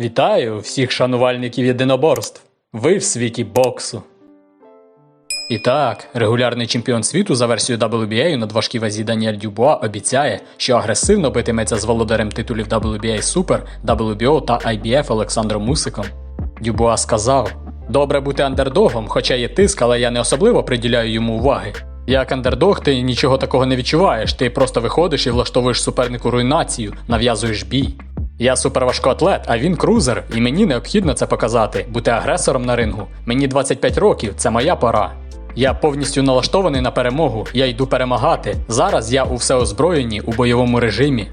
Вітаю всіх шанувальників єдиноборств. Ви в світі боксу. І так, регулярний чемпіон світу за версією WBA на важкій вазі Даніель Дюбуа обіцяє, що агресивно битиметься з володарем титулів WBA Super, WBO та IBF Олександром Мусиком. Дюбуа сказав: Добре бути андердогом, хоча є тиск, але я не особливо приділяю йому уваги. Як андердог, ти нічого такого не відчуваєш, ти просто виходиш і влаштовуєш супернику руйнацію, нав'язуєш бій. Я суперважкоатлет, а він крузер, і мені необхідно це показати, бути агресором на рингу. Мені 25 років, це моя пора. Я повністю налаштований на перемогу, я йду перемагати. Зараз я у всеозброєнні у бойовому режимі.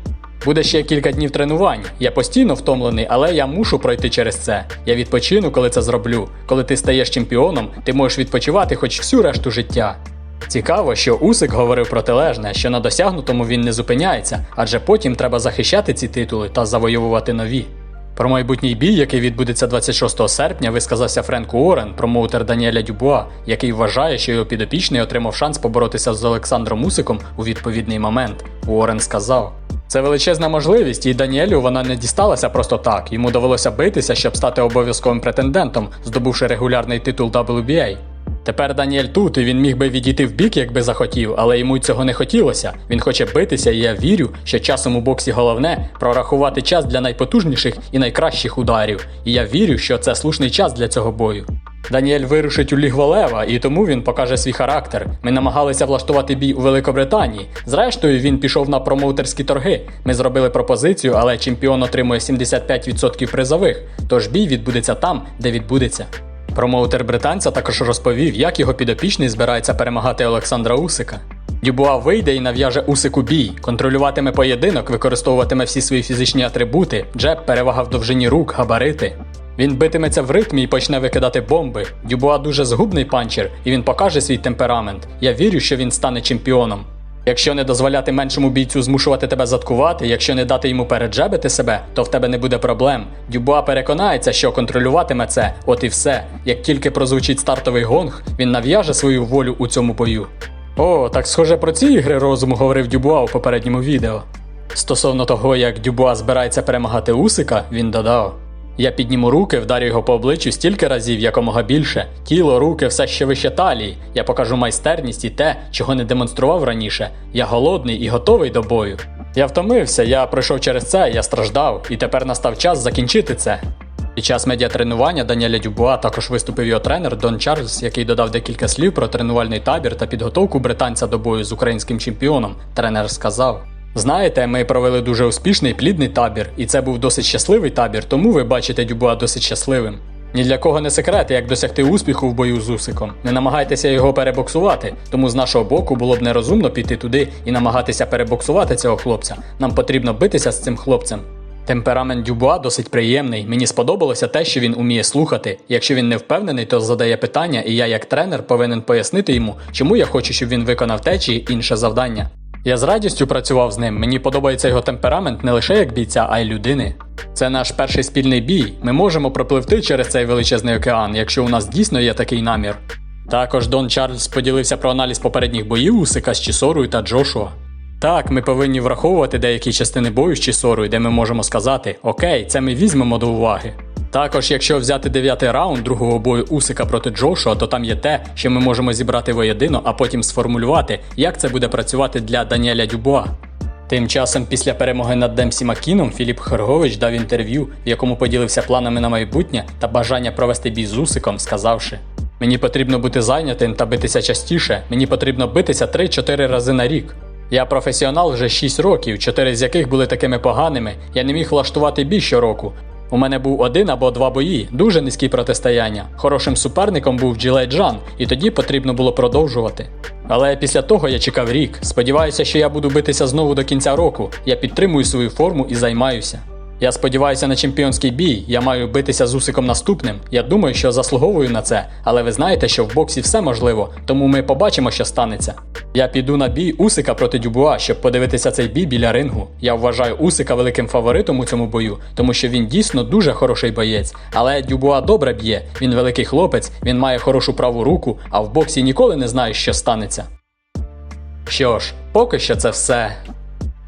Буде ще кілька днів тренувань. Я постійно втомлений, але я мушу пройти через це. Я відпочину, коли це зроблю. Коли ти стаєш чемпіоном, ти можеш відпочивати хоч всю решту життя. Цікаво, що Усик говорив протилежне, що на досягнутому він не зупиняється, адже потім треба захищати ці титули та завоювати нові. Про майбутній бій, який відбудеться 26 серпня, висказався Френк Уоррен, промоутер Даніеля Дюбуа, який вважає, що його підопічний отримав шанс поборотися з Олександром Усиком у відповідний момент. Уоррен сказав. Це величезна можливість, і Даніелю вона не дісталася просто так. Йому довелося битися, щоб стати обов'язковим претендентом, здобувши регулярний титул WBA. Тепер Даніель тут, і він міг би відійти в бік, якби захотів, але йому цього не хотілося. Він хоче битися, і я вірю, що часом у боксі головне прорахувати час для найпотужніших і найкращих ударів. І я вірю, що це слушний час для цього бою. Даніель вирушить у Ліг Валева, і тому він покаже свій характер. Ми намагалися влаштувати бій у Великобританії. Зрештою, він пішов на промоутерські торги. Ми зробили пропозицію, але чемпіон отримує 75% призових. Тож бій відбудеться там, де відбудеться. Промоутер британця також розповів, як його підопічний збирається перемагати Олександра Усика. Дюбуа вийде і нав'яже Усику бій, контролюватиме поєдинок, використовуватиме всі свої фізичні атрибути, джеб, перевага в довжині рук, габарити. Він битиметься в ритмі і почне викидати бомби. Дюбуа дуже згубний панчер, і він покаже свій темперамент. Я вірю, що він стане чемпіоном. Якщо не дозволяти меншому бійцю змушувати тебе заткувати, якщо не дати йому переджебити себе, то в тебе не буде проблем. Дюбуа переконається, що контролюватиме це, от і все. Як тільки прозвучить стартовий гонг, він нав'яже свою волю у цьому бою. О, так схоже про ці ігри розуму говорив Дюбуа у попередньому відео. Стосовно того, як Дюбуа збирається перемагати Усика, він додав. Я підніму руки, вдарю його по обличчю стільки разів, якомога більше. Тіло, руки, все ще вище талії. Я покажу майстерність і те, чого не демонстрував раніше. Я голодний і готовий до бою. Я втомився, я пройшов через це, я страждав, і тепер настав час закінчити це. Під час медіатренування Даніеля Дюбуа також виступив його тренер Дон Чарльз, який додав декілька слів про тренувальний табір та підготовку британця до бою з українським чемпіоном. Тренер сказав. Знаєте, ми провели дуже успішний плідний табір, і це був досить щасливий табір, тому ви бачите Дюбуа досить щасливим. Ні для кого не секрет, як досягти успіху в бою з Усиком. Не намагайтеся його перебоксувати, тому з нашого боку було б нерозумно піти туди і намагатися перебоксувати цього хлопця. Нам потрібно битися з цим хлопцем. Темперамент Дюбуа досить приємний. Мені сподобалося те, що він уміє слухати. Якщо він не впевнений, то задає питання, і я, як тренер, повинен пояснити йому, чому я хочу, щоб він виконав те чи інше завдання. Я з радістю працював з ним. Мені подобається його темперамент не лише як бійця, а й людини. Це наш перший спільний бій. Ми можемо пропливти через цей величезний океан, якщо у нас дійсно є такий намір. Також Дон Чарльз поділився про аналіз попередніх боїв Усика з Чісорою та Джошуа. Так, ми повинні враховувати деякі частини бою з Чісорою, де ми можемо сказати: Окей, це ми візьмемо до уваги. Також, якщо взяти дев'ятий раунд другого бою Усика проти Джошуа, то там є те, що ми можемо зібрати воєдино, а потім сформулювати, як це буде працювати для Даніеля Дюбуа. Тим часом, після перемоги над Демсі Макіном, Філіп Хергович дав інтерв'ю, в якому поділився планами на майбутнє та бажання провести бій з Усиком, сказавши: Мені потрібно бути зайнятим та битися частіше. Мені потрібно битися 3-4 рази на рік. Я професіонал вже 6 років, 4 з яких були такими поганими. Я не міг влаштувати бій щороку. У мене був один або два бої, дуже низькі протистояння. Хорошим суперником був Джилей Джан, і тоді потрібно було продовжувати. Але після того я чекав рік. Сподіваюся, що я буду битися знову до кінця року. Я підтримую свою форму і займаюся. Я сподіваюся на чемпіонський бій. Я маю битися з Усиком наступним. Я думаю, що заслуговую на це, але ви знаєте, що в боксі все можливо, тому ми побачимо, що станеться. Я піду на бій Усика проти Дюбуа, щоб подивитися цей бій біля рингу. Я вважаю Усика великим фаворитом у цьому бою, тому що він дійсно дуже хороший боєць. Але Дюбуа добре б'є. Він великий хлопець, він має хорошу праву руку, а в боксі ніколи не знаєш, що станеться. Що ж, поки що це все.